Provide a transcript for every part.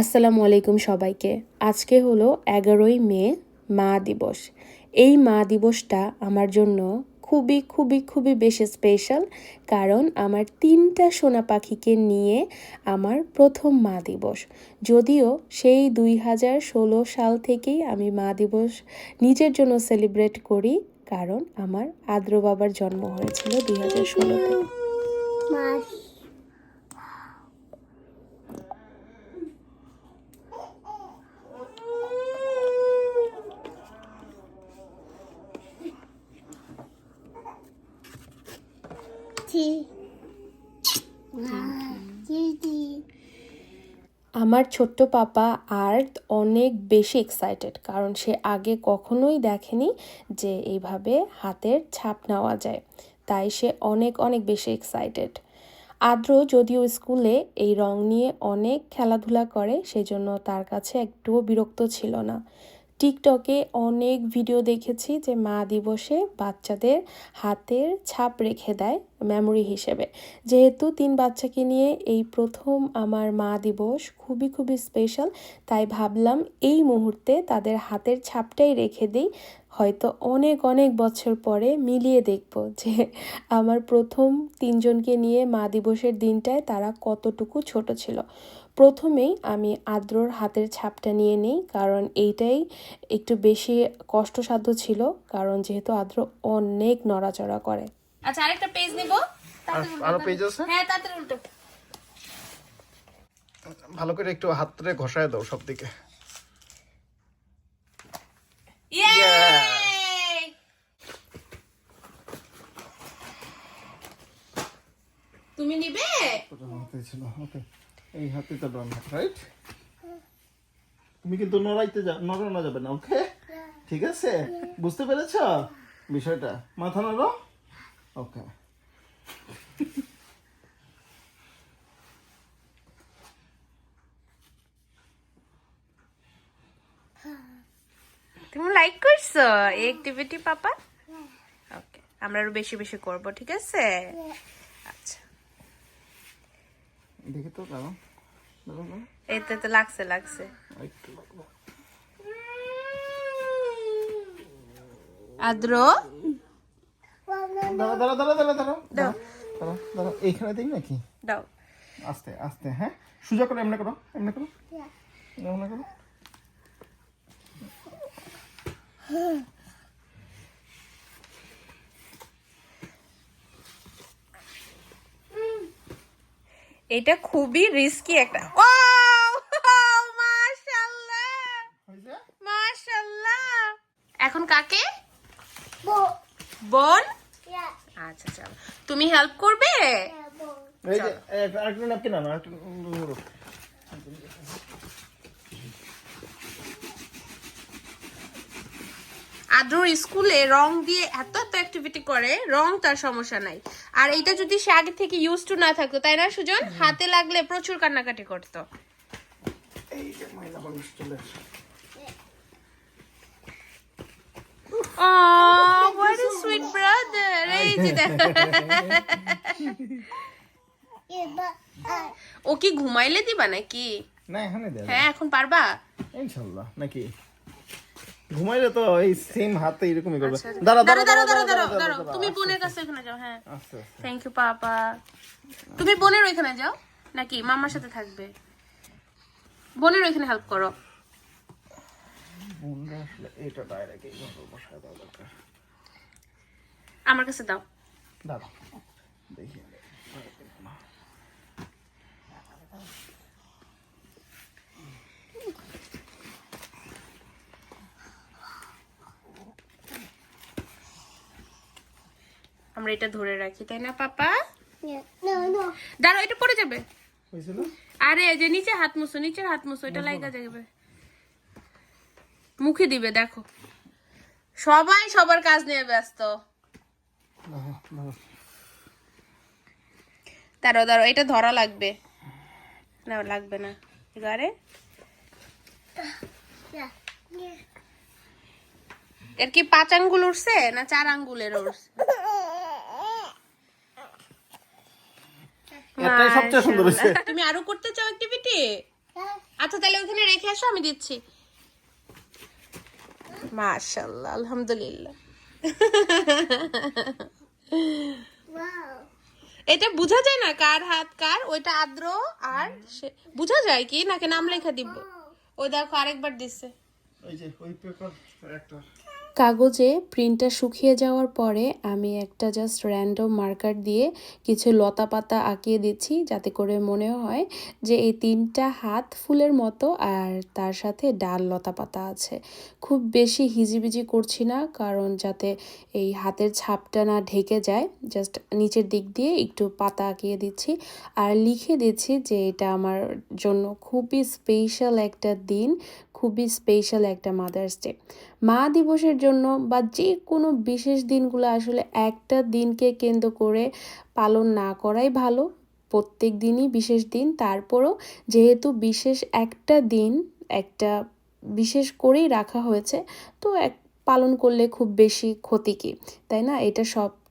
আসসালামু আলাইকুম সবাইকে। আজকে হলো এগারোই মে, মা দিবস। এই মা দিবসটা আমার জন্য খুবই খুবই খুবই বেশি স্পেশাল কারণ আমার তিনটা সোনা পাখিকে নিয়ে আমার প্রথম মা দিবস। যদিও সেই দুই হাজার ষোলো সাল থেকেই আমি মা দিবস নিজের জন্য সেলিব্রেট করি কারণ আমার আদ্র বাবার জন্ম হয়েছিল দুই হাজার ষোলোতে মাছ টি দিদি আমার ছোট্ট পাপা আর্ট অনেক বেশি এক্সাইটেড কারণ সে আগে কখনোই দেখেনি যে এইভাবে হাতের ছাপ নেওয়া যায়। তাই সে অনেক অনেক বেশি এক্সাইটেড আদ্র যদিও স্কুলে এই রং নিয়ে অনেক খেলাধুলা করে, সেজন্য তার কাছে একটুও বিরক্ত ছিল না। টিকটকে অনেক ভিডিও দেখেছি যে মা দিবসে বাচ্চাদের হাতের ছাপ রেখে দেয় মেমোরি হিসেবে। যেহেতু তিন বাচ্চাকে নিয়ে এই প্রথম আমার মা দিবস খুবই খুবই স্পেশাল তাই ভাবলাম এই মুহূর্তে তাদের হাতের ছাপটাই রেখে দিই। হয়তো অনেক অনেক বছর পরে মিলিয়ে দেখব যে আমার প্রথম তিনজনকে নিয়ে মা দিবসের দিনটায় তারা কতটুকু ছোট ছিল। প্রথমেই আমি আদ্রর হাতের ছাপটা নিয়ে নিই কারণ এইটাই একটু বেশি কষ্টসাধ্য ছিল কারণ যেহেতু আদ্র অনেক নড়াচড়া করে। আচ্ছা আরেকটা পেজ নেব? আর- পেজ আছে? হ্যাঁ তাড়াতাড়ি উল্টো। ভালো করে একটু হাতরে ঘষায় দাও সব দিকে তুমি নিবে? ছিল ওকে। এই হাতে তো ডান হাত রাইট তুমি কিন্তু নড়াইতে যা নড়ানো যাবে না ওকে ঠিক আছে? বুঝতে পেরেছ বিষয়টা? মাথা নাড়ো? ওকে তুমি লাইক করছ? এই অ্যাক্টিভিটি পাপা? ওকে আমরা আরও বেশি বেশি করব ঠিক আছে? আচ্ছা। দেখি তো দাঁড়াও এতে তো লাগছে লাগছে। আদ্র? এইখানে দিই নাকি? দাও। আস্তে আস্তে হ্যাঁ? সুজা করো এমনি করো এমনি করো। এমনি করো। এটা খুবই রিস্কি একটা। ও মাশাআল্লাহ! মাশাআল্লাহ! এখন কাকে? বো। বোন? আচ্ছা চলো তুমি হেল্প করবে? ইয়া এই যে আরেকটা আরেকটা আদ্রর স্কুলে রং দিয়ে এত এত অ্যাক্টিভিটি করে রং তার সমস্যা নাই। আর এইটা যদি সে আগে থেকে ইউজ টু না থাকতো তাই না সুজন? হাতে লাগলে প্রচুর কান্নাকাটি করতো। Oh, what a sweet brother. এই যে দেখো। বা আই ও কি ঘুমাইলে দিবা নাকি? না এখানে দেয় হ্যাঁ এখন পারবা? ইনশাল্লাহ নাকি? ঘুমাইলে তো এই সেম হাতে এরকমই করবে। আচ্ছা, দাঁড়া দাঁড়াও দাঁড়া দাঁড়া দাঁড়া দাঁড়াও দাঁড়াও তুমি বোনের কাছে এখানে যাও হ্যাঁ। আস্তে থ্যাংক ইউ পাপা। তুমি বোনের ওইখানে যাও নাকি মামার সাথে থাকবে? বোনের ওইখানে হেল্প করো। এটা ডাইরেক্ট এইভাবে বসায় দরকার। আমার কাছে দাও। দাঁড়া দেখি আমরা এটা ধরে রাখি তাই না পাপা? নো নো দাঁড়াও এটা পড়ে যাবে। আরে যে নিচে হাত মুছো নিচের হাত মুছো এটা লাইগা যাবে মুখে দিবে দেখো। সবাই সবার কাজ নিয়ে ব্যস্ত। দাঁড়া, দাঁড়া। এটা ধরা লাগবে। না লাগবে না। এবারে? এর কি পাঁচ আঙ্গুল উঠছে না চার আঙ্গুলের উঠছে এটাই সবচেয়ে সুন্দর হয়েছে। তুমি আরও করতে চাও অ্যাক্টিভিটি আচ্ছা তাহলে ওখানে রেখে আসো আমি দিচ্ছি। মাশাল্লাহ আলহামদুলিল্লাহ. এটা বোঝা যায় না কার হাত কার ওইটা আদ্র আর সে বোঝা যায় কি? নাকি নাম লেখা দিব? ওই দেখো আরেকবার দিচ্ছে ওই যে ওই পেপার একটা। কাগজে প্রিন্টটা শুকিয়ে যাওয়ার পরে আমি একটা জাস্ট র্যান্ডম মার্কার দিয়ে কিছু লতা পাতা আঁকিয়ে দিচ্ছি যাতে করে মনে হয় যে এই তিনটা হাত ফুলের মতো আর তার সাথে ডাল লতা পাতা আছে। খুব বেশি হিজিবিজি করছি না, কারণ যাতে এই হাতের ছাপটা না ঢেকে যায় জাস্ট নিচের দিক দিয়ে একটু পাতা আঁকিয়ে দিচ্ছি। আর লিখে দিচ্ছি যে এটা আমার জন্য খুবই স্পেশাল একটা দিন খুবই স্পেশাল একটা মাদার্স ডে মা দিবসের জন্য বা যে কোনো বিশেষ দিনগুলো আসলে একটা দিনকে কেন্দ্র করে পালন না করাই ভালো। প্রত্যেক দিনই বিশেষ দিন, তারপরও যেহেতু বিশেষ একটা দিন, একটা বিশেষ করেই রাখা হয়েছে, তো এক, পালন করলে খুব বেশি ক্ষতি কি? তাই না? এটা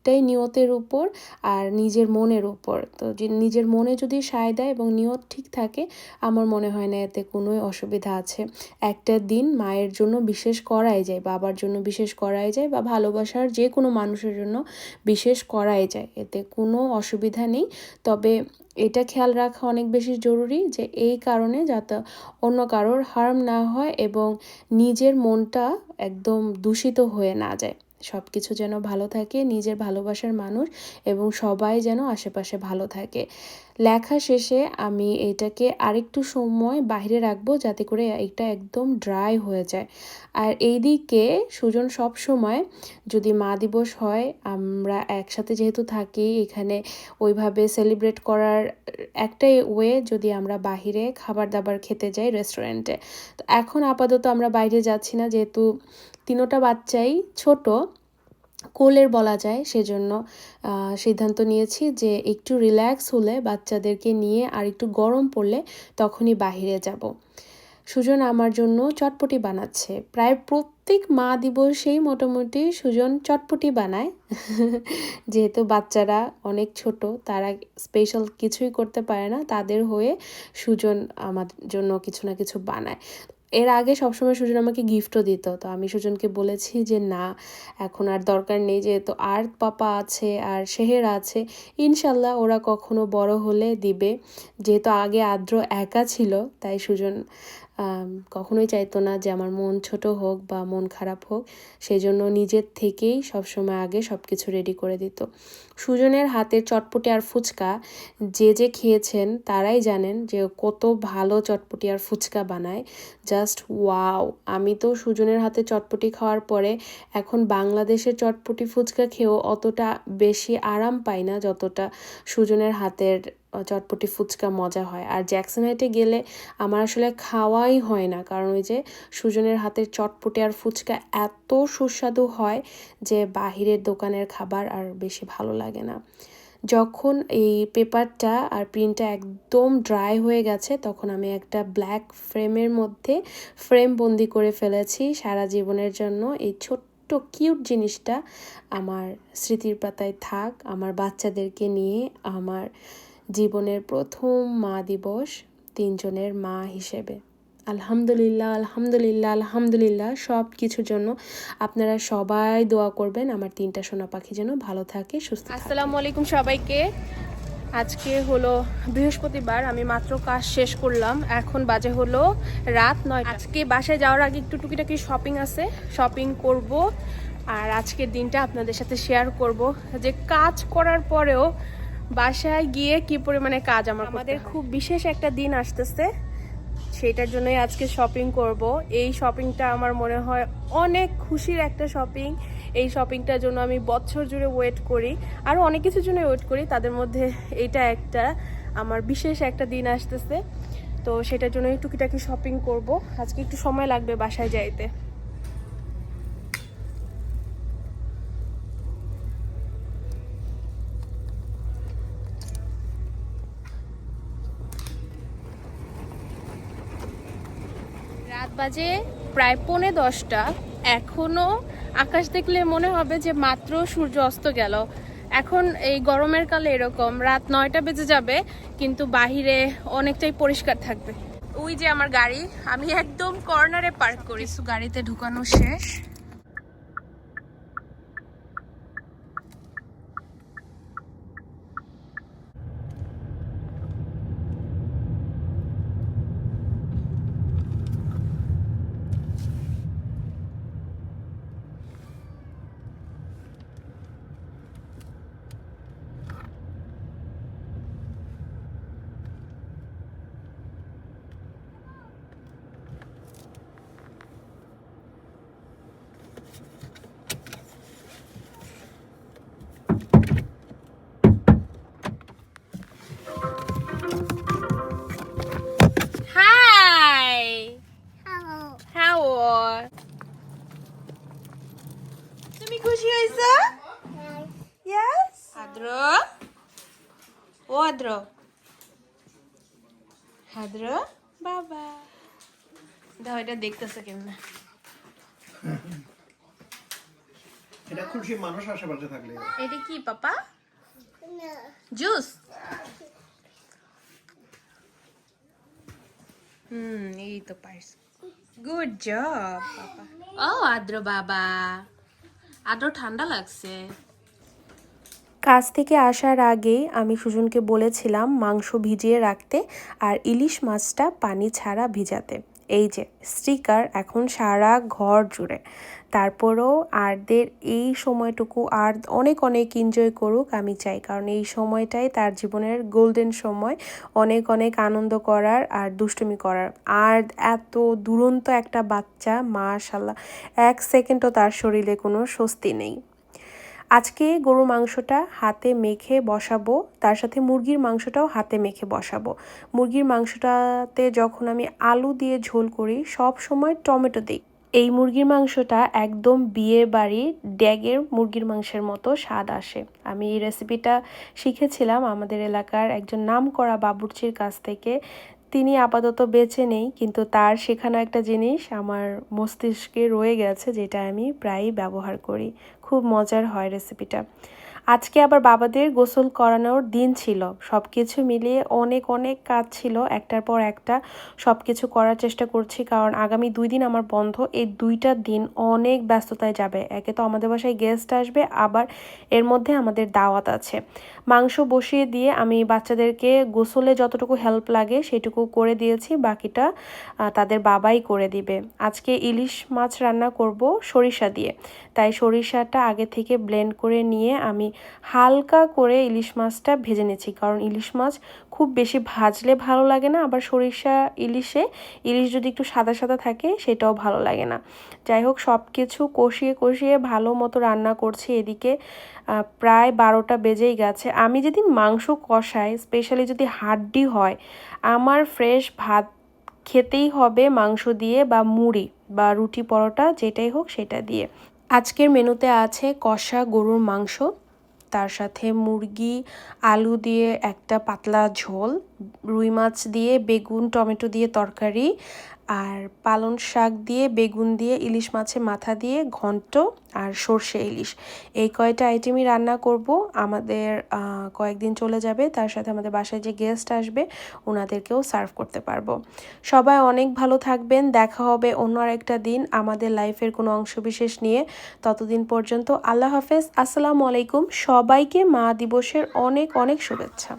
সবটাই নিয়তের উপর আর নিজের মনের উপর। তো নিজের মনে যদি সায় দেয় এবং নিয়ত ঠিক থাকে, আমার মনে হয় না এতে কোনোই অসুবিধা আছে। একটা দিন মায়ের জন্য বিশেষ করাই যায়, বাবার জন্য বিশেষ করাই যায় বা ভালোবাসার যে কোনো মানুষের জন্য বিশেষ করাই যায়। এতে কোনো অসুবিধা নেই। তবে এটা খেয়াল রাখা অনেক বেশি জরুরি যে এই কারণে যাতে অন্য কারোর হার্ম না হয় এবং নিজের মনটা একদম দূষিত হয়ে না যায়। সব কিছু যেন ভালো থাকে নিজের ভালোবাসার মানুষ এবং সবাই যেন আশেপাশে ভালো থাকে। লেখা শেষে আমি এটাকে আরেকটু সময় বাইরে রাখব যাতে করে এটা একদম ড্রাই হয়ে যায়। আর এইদিকে সুজন সব সময় যদি মা দিবস হয়, আমরা একসাথে যেহেতু থাকি, এখানে ওইভাবে সেলিব্রেট করার একটাই ওয়ে যদি আমরা বাহিরে খাবার দাবার খেতে যাই রেস্টুরেন্টে তো এখন আপাতত আমরা বাইরে যাচ্ছি না, যেহেতু তিনোটা বাচ্চাই ছোট কোলের বলা যায়, সেজন্য সিদ্ধান্ত নিয়েছি যে একটু রিল্যাক্স হলে বাচ্চাদেরকে নিয়ে আর একটু গরম পড়লে তখনই বাহিরে যাব। সুজন আমার জন্য চটপটি বানাচ্ছে। প্রায় প্রত্যেক মা দিবসেই মোটামুটি সুজন চটপটি বানায়। যেহেতু বাচ্চারা অনেক ছোট, তারা স্পেশাল কিছুই করতে পারে না, তাদের হয়ে সুজন আমার জন্য কিছু না কিছু বানায়। এর আগে সবসময় সুজন আমাকে গিফটও দিত। তো আমি সুজনকে বলেছি যে, না, এখন আর দরকার নেই, যেহেতু আর পাপা আছে আর শেহের আছে, ইনশাল্লাহ ওরা কখনো বড় হলে দিবে। যেহেতু আগে আদ্র একা ছিল, তাই সুজন কখনোই চাইতো না যে আমার মন ছোট হোক বা মন খারাপ হোক। সেই জন্য নিজের থেকেই সবসময় আগে সব কিছু রেডি করে দিত। সুজনের হাতের চটপটি আর ফুচকা, যে যে খেয়েছেন তারাই জানেন যে কত ভালো চটপটি আর ফুচকা বানায়। Just wow! আমি তো সুজনের হাতে চটপটি খাওয়ার পরে এখন বাংলাদেশের চটপটি ফুচকা খেয়েও অতটা বেশি আরাম পাই না যতটা সুজনের হাতের চটপটি ফুচকা মজা হয়। আর জ্যাকসন হাইটে গেলে আমার আসলে খাওয়াই হয় না। কারণ ওই যে সুজনের হাতের চটপটি আর ফুচকা এত সুস্বাদু হয় যে বাহিরের দোকানের খাবার আর বেশি ভালো লাগে না। যখন এই পেপারটা আর প্রিন্টটা একদম ড্রাই হয়ে গেছে, তখন আমি একটা ব্ল্যাক ফ্রেমের মধ্যে ফ্রেম বন্দি করে ফেলেছি সারা জীবনের জন্য। এই ছোট্ট কিউট জিনিসটা আমার স্মৃতির পাতায় থাক, আমার বাচ্চাদেরকে নিয়ে, আমার জীবনের প্রথম মা দিবস তিনজনের মা হিসেবে। আলহামদুলিল্লাহ আলহামদুলিল্লাহ আলহামদুলিল্লাহ, সব কিছুর জন্য আপনারা সবাই দোয়া করবেন। আমার তিনটা সোনা পাখি যেন ভালো থাকে, সুস্থ আসসালামু আলাইকুম সবাইকে। আজকে হলো বৃহস্পতিবার, আমি মাত্র কাজ শেষ করলাম। এখন বাজে হলো রাত নয় আজকে বাসায় যাওয়ার আগে একটু টুকিটাকি শপিং আছে শপিং করব। আর আজকের দিনটা আপনাদের সাথে শেয়ার করব। যে কাজ করার পরেও বাসায় গিয়ে কি পরিমাণে কাজ আমার আমাদের খুব বিশেষ একটা দিন আসতেছে। সেটার জন্যই আজকে শপিং করব। এই শপিংটা আমার মনে হয় অনেক খুশির একটা শপিং এই শপিংটার জন্য আমি বছর জুড়ে ওয়েট করি। আরও অনেক কিছুর জন্য ওয়েট করি। তাদের মধ্যে এটা একটা আমার বিশেষ একটা দিন আসতেছে। তো সেটার জন্য টুকিটাকি শপিং করব। আজকে একটু সময় লাগবে বাসায় যাইতে। বাজে প্রায় পৌনে দশটা। এখনও আকাশ দেখলে মনে হবে যে মাত্র সূর্য অস্ত গেল। এখন এই গরমের কালে এরকম রাত নয়টা বেজে যাবে কিন্তু বাহিরে অনেকটাই পরিষ্কার থাকবে। ওই যে আমার গাড়ি আমি একদম কর্নারে পার্ক করি। গাড়িতে ঢুকানো শেষ হাই Hello. হাও তুমি খুশি হয়েছো Yes. ইয়েস আদ্র ও আদ্র আদ্র বাবা। দাও এটা দেখতেছে কেমন? এটা খুশি মানুষ আশেপাশে থাকলে। এটা কি পাপা? জুস? হুম এই তো পারিস গুড জব পাপা। ও আদ্র বাবা। আদ্র ঠান্ডা লাগছে। কাজ থেকে আসার আগেই আমি সুজনকে বলেছিলাম মাংস ভিজিয়ে রাখতে আর ইলিশ মাছটা পানি ছাড়া ভিজাতে। এই যে, স্টিকার এখন সারা ঘর জুড়ে। তারপরেও আরদের এই সময়টুকু আর অনেক অনেক এনজয় করুক আমি চাই, কারণ এই সময়টাই তার জীবনের গোল্ডেন সময়। অনেক অনেক আনন্দ করার আর দুষ্টুমি করার। আর এত দুরন্ত একটা বাচ্চা, মাশাল্লাহ, এক সেকেন্ডও তার শরীরে কোনো স্বস্তি নেই। আজকে গরুর মাংসটা হাতে মেখে বসাবো, তার সাথে মুরগির মাংসটাও হাতে মেখে বসাবো। মুরগির মাংসটাতে যখন আমি আলু দিয়ে ঝোল করি, সব সময় টমেটো দিই। এই মুরগির মাংসটা একদম বিয়ে বাড়ির ড্যাগের মুরগির মাংসের মতো স্বাদ আসে। আমি এই রেসিপিটা শিখেছিলাম আমাদের এলাকার একজন নামকরা বাবুর্চির কাছ থেকে। তিনি আপাতত বেঁচে নেই, কিন্তু তার শেখানো একটা জিনিস আমার মস্তিষ্কে রয়ে গেছে, যেটা আমি প্রায়ই ব্যবহার করি। খুব মজার হয় রেসিপিটা আজকে আবার বাবাদের গোসল করানোর দিন ছিল। সব কিছু মিলিয়ে অনেক অনেক কাজ ছিল। একটার পর একটা সব কিছু করার চেষ্টা করছি কারণ আগামী দুই দিন আমার বন্ধ। এই দুইটা দিন অনেক ব্যস্ততায় যাবে। একে তো আমাদের বাসায় গেস্ট আসবে, আবার এর মধ্যে আমাদের দাওয়াত আছে। মাংস বসিয়ে দিয়ে আমি বাচ্চাদেরকে গোসলে যতটুকু হেল্প লাগে সেটুকু করে দিয়েছি। বাকিটা তাদের বাবাই করে দিবে। আজকে ইলিশ মাছ রান্না করব সরিষা দিয়ে। তাই সরিষাটা আগে থেকে ব্লেন্ড করে নিয়ে আমি হালকা করে ইলিশ মাছটা ভেজে নিয়েছি কারণ ইলিশ মাছ খুব বেশি ভাজলে ভালো লাগে না, আবার সরিষা ইলিশে ইলিশ যদি একটু সাদা সাদা থাকে সেটাও ভালো লাগে না। যাই হোক সব কিছু কষিয়ে কষিয়ে ভালো মতো রান্না করছি। এদিকে প্রায় বারোটা বেজেই গেছে। আমি যেদিন মাংস কষাই স্পেশালি যদি হাড্ডি হয়, আমার ফ্রেশ ভাত খেতেই হবে মাংস দিয়ে বা মুড়ি বা রুটি পরোটা যেটাই হোক সেটা দিয়ে। আজকের মেনুতে আছে কষা গরুর মাংস। তার সাথে মুরগি, আলু দিয়ে একটা পাতলা ঝোল, রুই মাছ দিয়ে বেগুন, টমেটো দিয়ে তরকারি আর পালং শাক দিয়ে, বেগুন দিয়ে, ইলিশ মাছের মাথা দিয়ে, ঘন্ট আর সর্ষে ইলিশ। এই কয়টা আইটেমই রান্না করব। আমাদের কয়েকদিন চলে যাবে। তার সাথে আমাদের বাসায় যে গেস্ট আসবে ওনাদেরকেও সার্ভ করতে পারব। সবাই অনেক ভালো থাকবেন। দেখা হবে অন্য আরেকটা দিন আমাদের লাইফের কোনো অংশবিশেষ নিয়ে। ততদিন পর্যন্ত আল্লাহ হাফেজ। আসসালামু আলাইকুম। সবাইকে মা দিবসের অনেক অনেক শুভেচ্ছা।